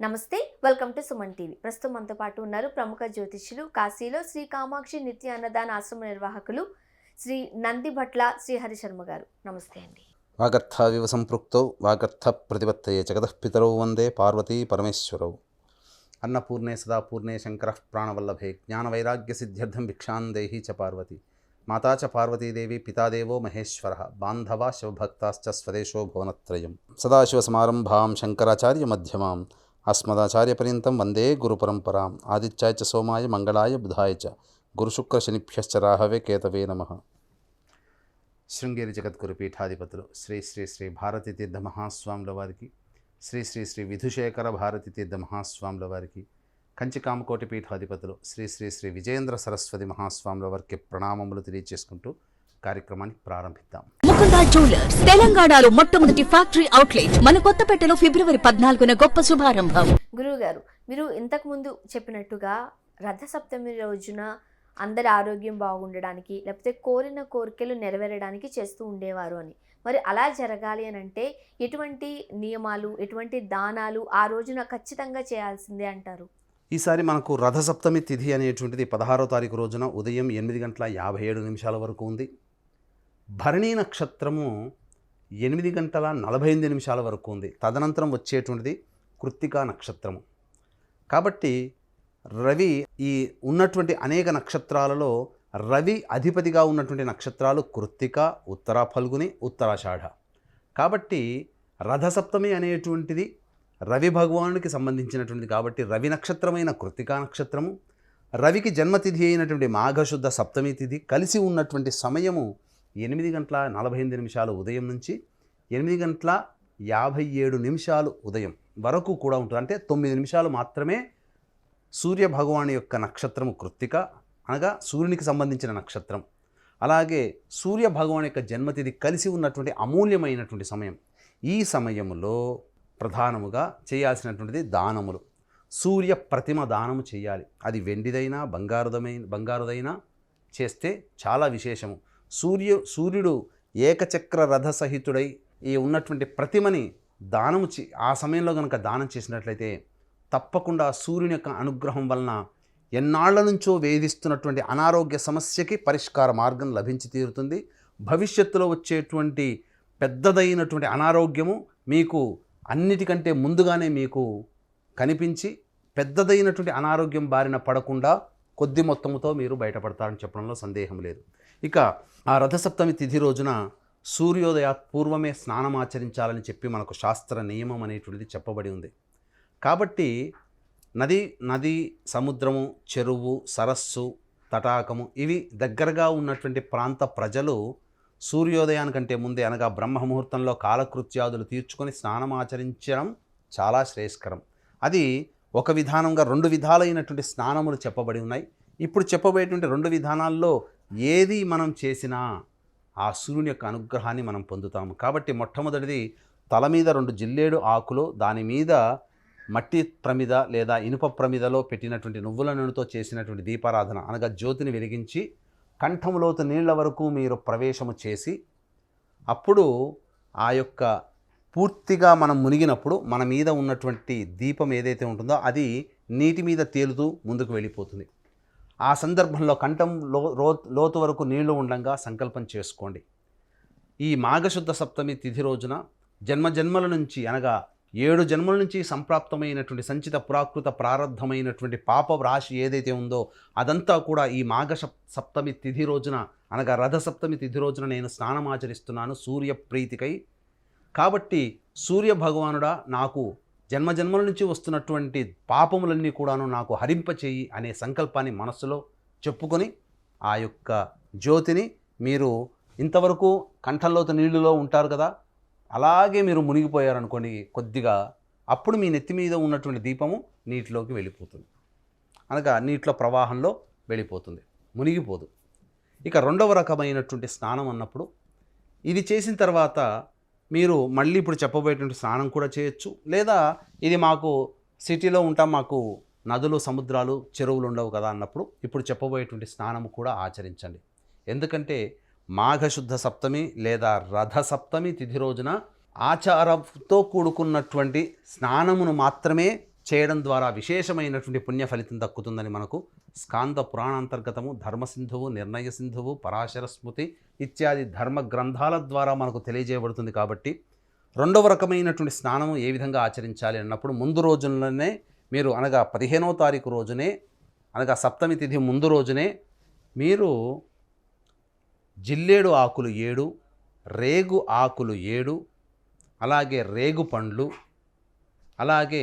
నమస్తే welcome to Suman TV. ప్రస్తుతం మనతో పాటు ఉన్నారు ప్రముఖ జ్యోతిష్యులు కాశీలో శ్రీ కామాక్షి నిత్య అన్నదాన ఆశ్రమ నిర్వాహకులు శ్రీ నందిభట్ల శ్రీహరి శర్మ గారు. నమస్తే అండి. వాగర్థావివ సంపృక్తౌ వాగర్థ ప్రతిపత్తయే జగదఃపితరౌ వందే పార్వతీ పరమేశ్వరౌ. అన్నపూర్ణే సదాపూర్ణే శంకర ప్రాణవల్లభే జ్ఞానవైరాగ్యసిద్ధ్యర్థం భిక్షాం దేహి చ పార్వతి. మాతా చ పార్వతీదేవి పితాదేవో మహేశ్వర బాంధవా శివభక్తాశ్చ స్వదేశో భువనత్రయం. సదాశివసమారంభాం శంకరాచార్య మధ్యమాం. అస్మదాచార్యపర్యంతం వందే గురుపరంపరాం ఆదిత్యాయ చ సోమాయ మంగళాయ బుధాయ చ గురుశుక్రశనిభ్యశ్చ రాహవే కేతవే నమః శృంగేరి జగద్గురు పీఠాధిపతులు శ్రీ శ్రీ శ్రీ భారతీ తీర్థ మహాస్వాముల వారికి శ్రీ శ్రీ శ్రీ విధుశేఖర భారతీ తీర్థ మహాస్వాముల వారికి కంచి కామకోటి పీఠాధిపతులు శ్రీ శ్రీ శ్రీ విజయేంద్ర సరస్వతి మహాస్వాముల వారికి ప్రణామములు తెలియజేసుకుంటూ కార్యక్రమాన్ని ప్రారంభిద్దాం. ముకుంద జ్యువెలర్స్ తెలంగాణలో మొట్టమొదటి ఫ్యాక్టరీ అవుట్లెట్ మన కొత్తపేటలో ఫిబ్రవరి పద్నాలుగున గొప్ప శుభారంభం. గురువు గారు మీరు ఇంతకు ముందు చెప్పినట్టుగా రథసప్తమి రోజున అందరి ఆరోగ్యం బాగుండడానికి లేకపోతే కోరిన కోరికలు నెరవేరడానికి చేస్తూ ఉండేవారు అని. మరి అలా జరగాలి అని అంటే ఎటువంటి నియమాలు ఎటువంటి దానాలు ఆ రోజున ఖచ్చితంగా చేయాల్సిందే అంటారు? ఈసారి మనకు రథసప్తమి తిథి అనేటువంటిది పదహారో తారీఖు రోజున ఉదయం ఎనిమిది గంటల యాభై ఏడు నిమిషాల వరకు ఉంది. భరణీ నక్షత్రము ఎనిమిది గంటల నలభై ఎనిమిది నిమిషాల వరకు ఉంది. తదనంతరం వచ్చేటువంటిది కృత్తికా నక్షత్రము. కాబట్టి రవి ఈ ఉన్నటువంటి అనేక నక్షత్రాలలో రవి అధిపతిగా ఉన్నటువంటి నక్షత్రాలు కృత్తిక ఉత్తర ఫల్గుని ఉత్తరాషాఢ కాబట్టి రథసప్తమి అనేటువంటిది రవి భగవానుడికి సంబంధించినటువంటిది కాబట్టి రవి నక్షత్రమైన కృత్తికా నక్షత్రము. రవికి జన్మతిథి అయినటువంటి మాఘశుద్ధ సప్తమి తిథి కలిసి ఉన్నటువంటి సమయము ఎనిమిది గంటల నలభై ఎనిమిది నిమిషాలు ఉదయం నుంచి ఎనిమిది గంటల యాభై ఏడు నిమిషాలు ఉదయం వరకు కూడా ఉంటుంది. అంటే తొమ్మిది నిమిషాలు మాత్రమే సూర్య భగవాన్ యొక్క నక్షత్రము కృత్తిక అనగా సూర్యునికి సంబంధించిన నక్షత్రం. అలాగే సూర్య భగవాన్ యొక్క జన్మతిథి కలిసి ఉన్నటువంటి అమూల్యమైనటువంటి సమయం. ఈ సమయంలో ప్రధానముగా చేయాల్సినటువంటిది దానములు. సూర్య ప్రతిమ దానము చేయాలి. అది వెండిదైనా బంగారుదమైన బంగారుదైనా చేస్తే చాలా విశేషము. సూర్య సూర్యుడు ఏకచక్ర రథ సహితుడై ఈ ఉన్నటువంటి ప్రతిమని దానము చే ఆ సమయంలో కనుక దానం చేసినట్లయితే తప్పకుండా సూర్యుని యొక్క అనుగ్రహం వలన ఎన్నాళ్ళ నుంచో వేధిస్తున్నటువంటి అనారోగ్య సమస్యకి పరిష్కార మార్గం లభించి తీరుతుంది. భవిష్యత్తులో వచ్చేటువంటి పెద్దదైనటువంటి అనారోగ్యము మీకు అన్నిటికంటే ముందుగానే మీకు కనిపించి పెద్దదైనటువంటి అనారోగ్యం బారిన పడకుండా కొద్ది మొత్తముతో మీరు బయటపడతారని చెప్పడంలో సందేహం లేదు. ఇక ఆ రథసప్తమి తిథి రోజున సూర్యోదయ పూర్వమే స్నానం ఆచరించాలని చెప్పి మనకు శాస్త్ర నియమం అనేటువంటిది చెప్పబడి ఉంది. కాబట్టి నది నది సముద్రము చెరువు సరస్సు తటాకము ఇవి దగ్గరగా ఉన్నటువంటి ప్రాంత ప్రజలు సూర్యోదయానికంటే ముందే అనగా బ్రహ్మ ముహూర్తంలో కాలకృత్యాదులు తీర్చుకొని స్నానం ఆచరించడం చాలా శ్రేయస్కరం. అది ఒక విధానంగా రెండు విధాలైనటువంటి స్నానములు చెప్పబడి ఉన్నాయి. ఇప్పుడు చెప్పబోయేటువంటి రెండు విధానాల్లో ఏది మనం చేసినా ఆ సూర్యుని యొక్క అనుగ్రహాన్ని మనం పొందుతాము. కాబట్టి మొట్టమొదటిది తల మీద రెండు జిల్లేడు ఆకులు దాని మీద మట్టి ప్రమిద లేదా ఇనుప ప్రమిదలో పెట్టినటువంటి నువ్వుల నూనెతో చేసినటువంటి దీపారాధన అనగా జ్యోతిని వెలిగించి కంఠములోతు నీళ్ళ వరకు మీరు ప్రవేశము చేసి అప్పుడు ఆ యొక్క పూర్తిగా మనం మునిగినప్పుడు మన మీద ఉన్నటువంటి దీపం ఏదైతే ఉంటుందో అది నీటి మీద తేలుతూ ముందుకు వెళ్ళిపోతుంది. ఆ సందర్భంలో కంఠం లో లోతు వరకు నీళ్ళు ఉండగా సంకల్పం చేసుకోండి. ఈ మాఘశుద్ధ సప్తమి తిథి రోజున జన్మ జన్మల నుంచి అనగా ఏడు జన్మల నుంచి సంప్రాప్తమైనటువంటి సంచిత పురాకృత ప్రారంధమైనటువంటి పాప రాశి ఏదైతే ఉందో అదంతా కూడా ఈ మాఘ సప్తమి తిథి రోజున అనగా రథ సప్తమి తిథి రోజున నేను స్నానం ఆచరిస్తున్నాను సూర్య ప్రీతికై కాబట్టి సూర్య భగవానుడా నాకు జన్మజన్మల నుంచి వస్తున్నటువంటి పాపములన్నీ కూడాను నాకు హరింపచేయి అనే సంకల్పాన్ని మనస్సులో చెప్పుకొని ఆ యొక్క జ్యోతిని మీరు ఇంతవరకు కంఠంలోత నీళ్ళులో ఉంటారు కదా అలాగే మీరు మునిగిపోయారనుకోండి కొద్దిగా అప్పుడు మీ నెత్తి మీద ఉన్నటువంటి దీపము నీటిలోకి వెళ్ళిపోతుంది. అనగా నీటిలో ప్రవాహంలో వెళ్ళిపోతుంది మునిగిపోదు. ఇక రెండవ రకమైనటువంటి స్నానం అన్నప్పుడు ఇది చేసిన తర్వాత మీరు మళ్ళీ ఇప్పుడు చెప్పబోయేటువంటి స్నానం కూడా చేయొచ్చు. లేదా ఇది మాకు సిటీలో ఉంటాం మాకు నదులు సముద్రాలు చెరువులు ఉండవు కదా అన్నప్పుడు ఇప్పుడు చెప్పబోయేటువంటి స్నానం కూడా ఆచరించండి. ఎందుకంటే మాఘశుద్ధ సప్తమి లేదా రథ సప్తమి తిథి రోజున ఆచారంతో కూడుకున్నటువంటి స్నానమును మాత్రమే చేయడం ద్వారా విశేషమైనటువంటి పుణ్య ఫలితం దక్కుతుందని మనకు స్కాంద పురాణాంతర్గతము ధర్మసింధువు నిర్ణయ సింధువు పరాశర స్మృతి ఇత్యాది ధర్మ గ్రంథాల ద్వారా మనకు తెలియజేయబడుతుంది కాబట్టి రెండవ రకమైనటువంటి స్నానము ఏ విధంగా ఆచరించాలి అన్నప్పుడు ముందు రోజుల్లోనే మీరు అనగా పదిహేనవ తారీఖు రోజునే అనగా సప్తమి తిథి ముందు రోజునే మీరు జిల్లేడు ఆకులు ఏడు రేగు ఆకులు ఏడు అలాగే రేగు పండ్లు అలాగే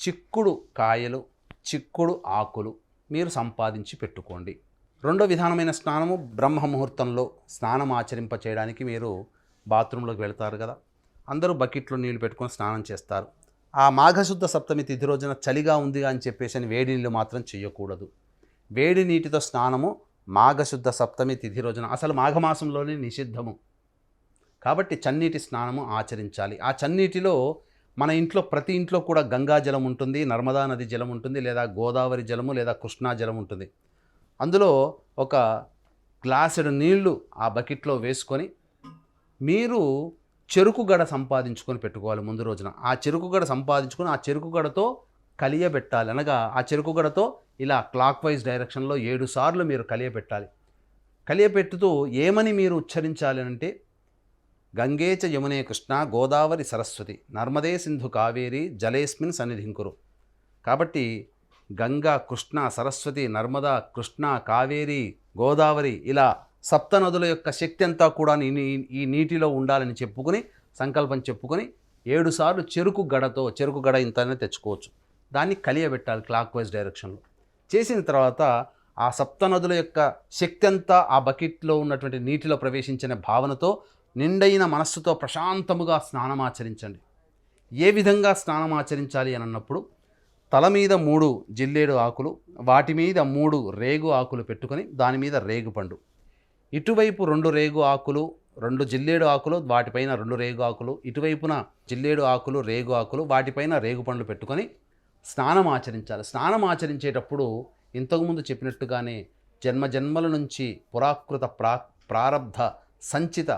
చిక్కుడు కాయలు చిక్కుడు ఆకులు మీరు సంపాదించి పెట్టుకోండి. రెండో విధానమైన స్నానము బ్రహ్మ ముహూర్తంలో స్నానం ఆచరింప చేయడానికి మీరు బాత్రూంలోకి వెళ్తారు కదా. అందరూ బకెట్లో నీళ్ళు పెట్టుకొని స్నానం చేస్తారు. ఆ మాఘశుద్ధ సప్తమి తిథి రోజున చలిగా ఉందిగా అని చెప్పేసి అని వేడి నీళ్ళు మాత్రం చేయకూడదు వేడి నీటితో స్నానము మాఘశుద్ధ సప్తమి తిథి రోజున అసలు మాఘమాసంలోనే నిషిద్ధము. కాబట్టి చన్నీటి స్నానము ఆచరించాలి. ఆ చన్నీటిలో మన ఇంట్లో ప్రతి ఇంట్లో కూడా గంగా జలం ఉంటుంది నర్మదా నది జలం ఉంటుంది లేదా గోదావరి జలము లేదా కృష్ణా జలం ఉంటుంది. అందులో ఒక గ్లాసుడు నీళ్ళు ఆ బకెట్లో వేసుకొని మీరు చెరుకు గడ సంపాదించుకొని పెట్టుకోవాలి ముందు రోజున. ఆ చెరుకు గడ సంపాదించుకొని ఆ చెరుకు గడతో కలియబెట్టాలి. అనగా ఆ చెరుకు గడతో ఇలా క్లాక్ వైజ్ డైరెక్షన్లో ఏడు సార్లు మీరు కలియబెట్టాలి. కలియపెట్టుతూ ఏమని మీరు ఉచ్చరించాలి అంటే గంగేచ యమునే కృష్ణ గోదావరి సరస్వతి నర్మదే సింధు కావేరి జలేస్మిన్ సన్నిధింకురు కాబట్టి గంగా కృష్ణ సరస్వతి నర్మదా కృష్ణ కావేరి గోదావరి ఇలా సప్త నదుల యొక్క శక్తి అంతా కూడా ఈ నీ- ఈ నీటిలో ఉండాలని చెప్పుకొని సంకల్పం చెప్పుకొని ఏడుసార్లు చెరుకు గడతో చెరుకు గడ ఇంతనే తెచ్చుకోవచ్చు. దాన్ని కలియబెట్టాలి క్లాక్ వైజ్ డైరెక్షన్లో చేసిన తర్వాత ఆ సప్త నదుల యొక్క శక్తి అంతా ఆ బకెట్లో ఉన్నటువంటి నీటిలో ప్రవేశించిన భావనతో నిండైన మనస్సుతో ప్రశాంతముగా స్నానం ఆచరించండి ఏ విధంగా స్నానం ఆచరించాలి అని అన్నప్పుడు తల మీద మూడు జిల్లేడు ఆకులు వాటి మీద మూడు రేగు ఆకులు పెట్టుకొని దాని మీద రేగు పండు. ఇటువైపు రెండు రేగు ఆకులు రెండు జిల్లేడు ఆకులు వాటిపైన రెండు రేగు ఆకులు ఇటువైపున జిల్లేడు ఆకులు రేగు ఆకులు వాటిపైన రేగు పండ్లు పెట్టుకొని స్నానం ఆచరించాలి స్నానం ఆచరించేటప్పుడు ఇంతకుముందు చెప్పినట్టుగానే జన్మ జన్మల నుంచి పురాకృత ప్రా ప్రారబ్ధ సంచిత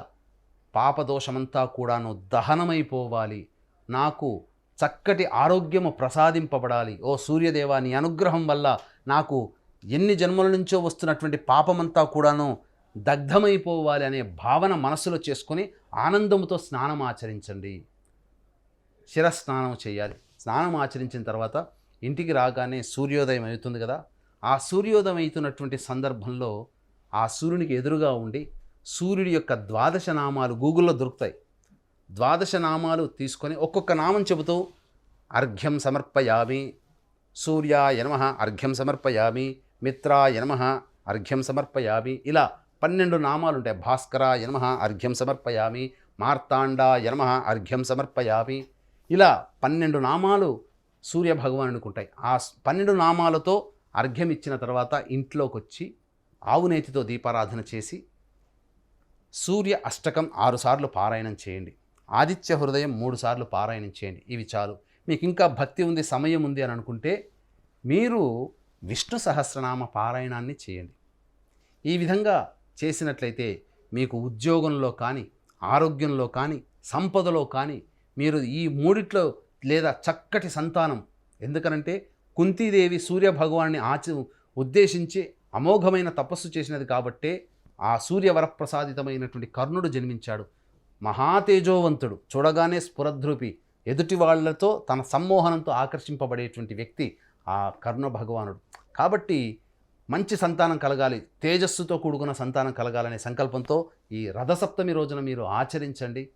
పాపదోషమంతా కూడాను దహనమైపోవాలి. నాకు చక్కటి ఆరోగ్యము ప్రసాదింపబడాలి. ఓ సూర్యదేవా నీ అనుగ్రహం వల్ల నాకు ఎన్ని జన్మల నుంచో వస్తున్నటువంటి పాపమంతా కూడాను దగ్ధమైపోవాలి అనే భావన మనసులో చేసుకొని ఆనందంతో స్నానం ఆచరించండి. శిరస్నానం చేయాలి. స్నానం ఆచరించిన తర్వాత ఇంటికి రాగానే సూర్యోదయం అవుతుంది కదా. ఆ సూర్యోదయం అవుతున్నటువంటి సందర్భంలో ఆ సూర్యునికి ఎదురుగా ఉండి సూర్యుడి యొక్క ద్వాదశ నామాలు గూగుల్లో దొరుకుతాయి. ద్వాదశ నామాలు తీసుకొని ఒక్కొక్క నామం చెబుతూ అర్ఘ్యం సమర్పయామి సూర్యాయ నమ అర్ఘ్యం సమర్పయామి మిత్రాయ నమ అర్ఘ్యం సమర్పయామి ఇలా పన్నెండు నామాలు ఉంటాయి భాస్కరాయ నమ అర్ఘ్యం సమర్పయామి మార్తాండాయ నమ అర్ఘ్యం సమర్పయామి ఇలా పన్నెండు నామాలు సూర్య భగవానునికి ఉంటాయి ఆ పన్నెండు నామాలతో అర్ఘ్యం ఇచ్చిన తర్వాత ఇంట్లోకి వచ్చి ఆవునేతితో దీపారాధన చేసి సూర్య అష్టకం ఆరుసార్లు పారాయణం చేయండి. ఆదిత్య హృదయం మూడుసార్లు పారాయణం చేయండి. ఇవి చాలు. మీకు ఇంకా భక్తి ఉంది సమయం ఉంది అని అనుకుంటే మీరు విష్ణు సహస్రనామ పారాయణాన్ని చేయండి. ఈ విధంగా చేసినట్లయితే మీకు ఉద్యోగంలో కానీ ఆరోగ్యంలో కానీ సంపదలో కానీ మీరు ఈ మూడిట్లో లేదా చక్కటి సంతానం. ఎందుకనంటే కుంతీదేవి సూర్య భగవాన్ని ఉద్దేశించి అమోఘమైన తపస్సు చేసినది కాబట్టే ఆ సూర్య వరప్రసాదితమైనటువంటి కర్ణుడు జన్మించాడు. మహాతేజోవంతుడు చూడగానే స్ఫురద్రూపి ఎదుటి వాళ్ళతో తన సమ్మోహనంతో ఆకర్షింపబడేటువంటి వ్యక్తి ఆ కర్ణ భగవానుడు. కాబట్టి మంచి సంతానం కలగాలి తేజస్సుతో కూడుకున్న సంతానం కలగాలనే సంకల్పంతో ఈ రథసప్తమి రోజున మీరు ఆచరించండి.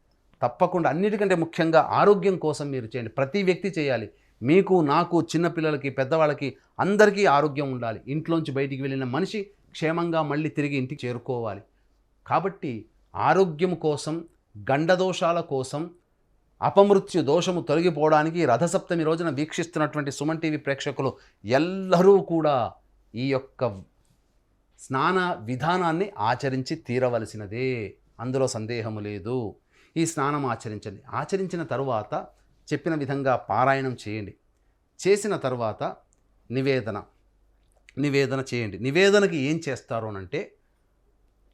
తప్పకుండా అన్నిటికంటే ముఖ్యంగా ఆరోగ్యం కోసం మీరు చేయండి. ప్రతి వ్యక్తి చేయాలి. మీకు నాకు చిన్నపిల్లలకి పెద్దవాళ్ళకి అందరికీ ఆరోగ్యం ఉండాలి. ఇంట్లోంచి బయటికి వెళ్ళిన మనిషి క్షేమంగా మళ్ళీ తిరిగి ఇంటికి చేరుకోవాలి. కాబట్టి ఆరోగ్యం కోసం గండదోషాల కోసం అపమృత్యు దోషము తొలగిపోవడానికి రథసప్తమి రోజున వీక్షిస్తున్నటువంటి సుమన్ టీవీ ప్రేక్షకులు ఎల్లరూ కూడా ఈ యొక్క స్నాన విధానాన్ని ఆచరించి తీరవలసినదే. అందులో సందేహము లేదు. ఈ స్నానం ఆచరించండి. ఆచరించిన తరువాత చెప్పిన విధంగా పారాయణం చేయండి. చేసిన తర్వాత నివేదన. నివేదన చేయండి. నివేదనకి ఏం చేస్తారు అంటే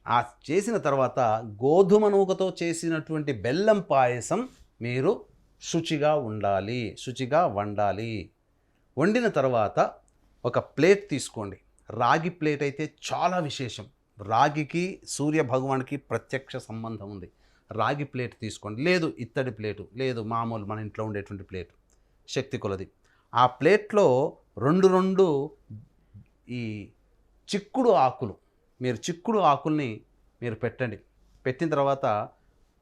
ఆ చేసిన తర్వాత గోధుమ నూకతో చేసినటువంటి బెల్లం పాయసం మీరు శుచిగా ఉండాలి శుచిగా వండాలి. వండిన తర్వాత ఒక ప్లేట్ తీసుకోండి. రాగి ప్లేట్ అయితే చాలా విశేషం. రాగికి సూర్య భగవానికి ప్రత్యక్ష సంబంధం ఉంది. రాగి ప్లేట్ తీసుకోండి. లేదు ఇత్తడి ప్లేటు లేదు మామూలు మన ఇంట్లో ఉండేటువంటి ప్లేట్ శక్తి కొలది. ఆ ప్లేట్లో రెండు రెండు ఈ చిక్కుడు ఆకులు మీరు చిక్కుడు ఆకుల్ని మీరు పెట్టండి. పెట్టిన తర్వాత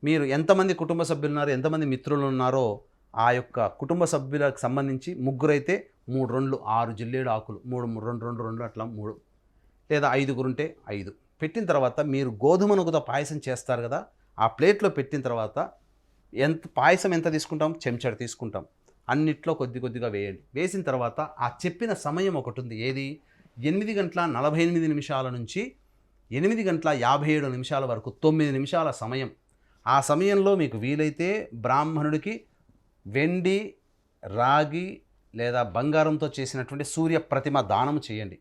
మీరు ఎంతమంది కుటుంబ సభ్యులు ఉన్నారో ఎంతమంది మిత్రులు ఉన్నారో ఆ యొక్క కుటుంబ సభ్యులకు సంబంధించి ముగ్గురైతే మూడు రెండు ఆరు జిల్లేడు ఆకులు మూడు మూడు, రెండు రెండు రెండు అట్లా మూడు లేదా ఐదుగురుంటే ఐదు. పెట్టిన తర్వాత మీరు గోధుమ నుగుతో పాయసం చేస్తారు కదా ఆ ప్లేట్లో పెట్టిన తర్వాత ఎంత పాయసం ఎంత తీసుకుంటాం? చెంచాడు తీసుకుంటాం. అన్నిట్లో కొద్ది కొద్దిగా వేయండి. వేసిన తర్వాత ఆ చెప్పిన సమయం ఒకటి ఉంది. ఏది? ఎనిమిది గంటల నలభై ఎనిమిది నిమిషాల నుంచి ఎనిమిది గంటల యాభై ఏడు నిమిషాల వరకు తొమ్మిది నిమిషాల సమయం. ఆ సమయంలో మీకు వీలైతే బ్రాహ్మణుడికి వెండి రాగి లేదా బంగారంతో చేసినటువంటి సూర్య ప్రతిమ దానం చేయండి.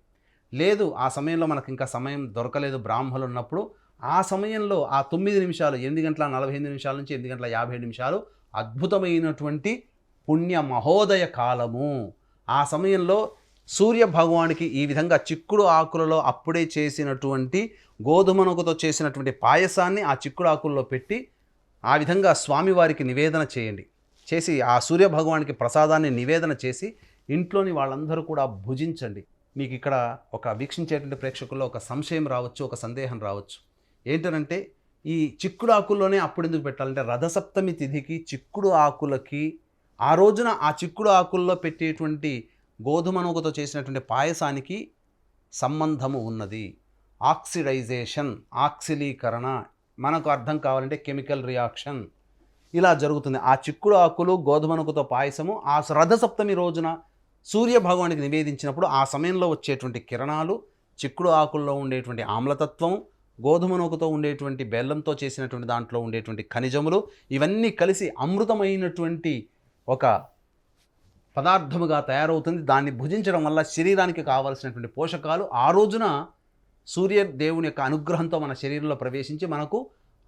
లేదు ఆ సమయంలో మనకు ఇంకా సమయం దొరకలేదు బ్రాహ్మణులు ఉన్నప్పుడు ఆ సమయంలో ఆ తొమ్మిది నిమిషాలు ఎనిమిది గంటల నలభై ఎనిమిది నిమిషాల నుంచి ఎనిమిది గంటల యాభై ఏడు నిమిషాలు అద్భుతమైనటువంటి పుణ్య మహోదయ కాలము. ఆ సమయంలో సూర్య భగవానికి ఈ విధంగా చిక్కుడు ఆకులలో అప్పుడే చేసినటువంటి గోధుమ చేసినటువంటి పాయసాన్ని ఆ చిక్కుడు ఆకుల్లో పెట్టి ఆ విధంగా స్వామివారికి నివేదన చేయండి. చేసి ఆ సూర్య భగవానికి ప్రసాదాన్ని నివేదన చేసి ఇంట్లోని వాళ్ళందరూ కూడా భుజించండి. మీకు ఇక్కడ ఒక వీక్షించేటువంటి ప్రేక్షకుల్లో ఒక సంశయం రావచ్చు ఒక సందేహం రావచ్చు. ఏంటనంటే ఈ చిక్కుడు ఆకుల్లోనే అప్పుడు ఎందుకు పెట్టాలంటే రథసప్తమి తిథికి చిక్కుడు ఆకులకి ఆ రోజున ఆ చిక్కుడు ఆకుల్లో పెట్టేటువంటి గోధుమ నూకతో చేసినటువంటి పాయసానికి సంబంధము ఉన్నది. ఆక్సిడైజేషన్ ఆక్సిలీకరణ మనకు అర్థం కావాలంటే కెమికల్ రియాక్షన్ ఇలా జరుగుతుంది. ఆ చిక్కుడు ఆకులు గోధుమ నూకతో పాయసము ఆ రథసప్తమి రోజున సూర్య భగవానికి నివేదించినప్పుడు ఆ సమయంలో వచ్చేటువంటి కిరణాలు చిక్కుడు ఆకుల్లో ఉండేటువంటి ఆమ్లతత్వం గోధుమ నూకతో ఉండేటువంటి బెల్లంతో చేసినటువంటి దాంట్లో ఉండేటువంటి ఖనిజములు ఇవన్నీ కలిసి అమృతమైనటువంటి ఒక పదార్థముగా తయారవుతుంది. దాన్ని భుజించడం వల్ల శరీరానికి కావలసినటువంటి పోషకాలు ఆ రోజున సూర్య దేవుని యొక్క అనుగ్రహంతో మన శరీరంలో ప్రవేశించి మనకు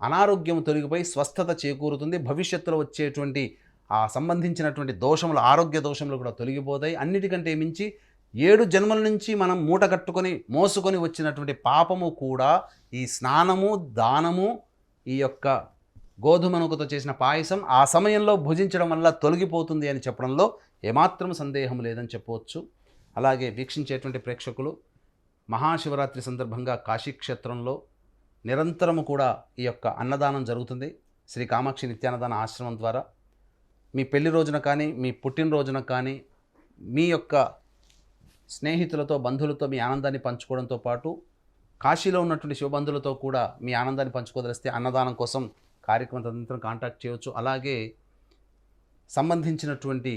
అనారోగ్యం తొలగిపోయి స్వస్థత చేకూరుతుంది. భవిష్యత్తులో వచ్చేటువంటి ఆ సంబంధించినటువంటి దోషములు ఆరోగ్య దోషములు కూడా తొలగిపోతాయి. అన్నిటికంటే మించి ఏడు జన్మల నుంచి మనం మూట కట్టుకొని మోసుకొని వచ్చినటువంటి పాపము కూడా ఈ స్నానము దానము ఈ యొక్క గోధుమ నూకతో చేసిన పాయసం ఆ సమయంలో భుజించడం వల్ల తొలగిపోతుంది అని చెప్పడంలో ఏమాత్రం సందేహం లేదని చెప్పవచ్చు. అలాగే వీక్షించేటువంటి ప్రేక్షకులు మహాశివరాత్రి సందర్భంగా కాశీక్షేత్రంలో నిరంతరము కూడా ఈ యొక్క అన్నదానం జరుగుతుంది. శ్రీ కామాక్షి నిత్యాన్నదాన ఆశ్రమం ద్వారా. మీ పెళ్ళి రోజున కానీ మీ పుట్టినరోజున కానీ మీ యొక్క స్నేహితులతో బంధువులతో మీ ఆనందాన్ని పంచుకోవడంతో పాటు కాశీలో ఉన్నటువంటి శివబంధువులతో కూడా మీ ఆనందాన్ని పంచుకోదలిస్తే అన్నదానం కోసం కార్యక్రమం తదనంతరం కాంటాక్ట్ చేయవచ్చు. అలాగే సంబంధించినటువంటి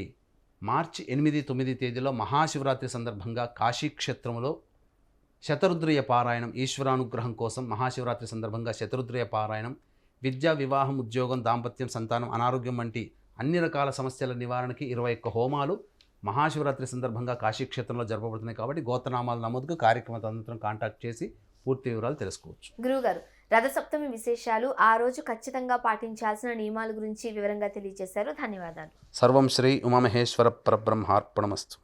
మార్చి ఎనిమిది తొమ్మిది తేదీలో మహాశివరాత్రి సందర్భంగా కాశీక్షేత్రంలో శతరుద్రయ పారాయణం ఈశ్వరానుగ్రహం కోసం మహాశివరాత్రి సందర్భంగా శతరుద్రయ పారాయణం విద్య వివాహం ఉద్యోగం దాంపత్యం సంతానం అనారోగ్యం వంటి అన్ని రకాల సమస్యల నివారణకి ఇరవై ఒక్క హోమాలు మహాశివరాత్రి సందర్భంగా కాశీక్షేత్రంలో జరపబడుతున్నాయి. కాబట్టి గోత్రనామాల నమోదుకు కార్యక్రమ తదనంతరం కాంటాక్ట్ చేసి పూర్తి వివరాలు తెలుసుకోవచ్చు. గురువుగారు రథసప్తమి విశేషాలు ఆ రోజు ఖచ్చితంగా పాటించాల్సిన నియమాల గురించి వివరంగా తెలియజేశారు. ధన్యవాదాలు. సర్వం శ్రీ ఉమామహేశ్వర పరబ్రహ్మార్పణమస్తు.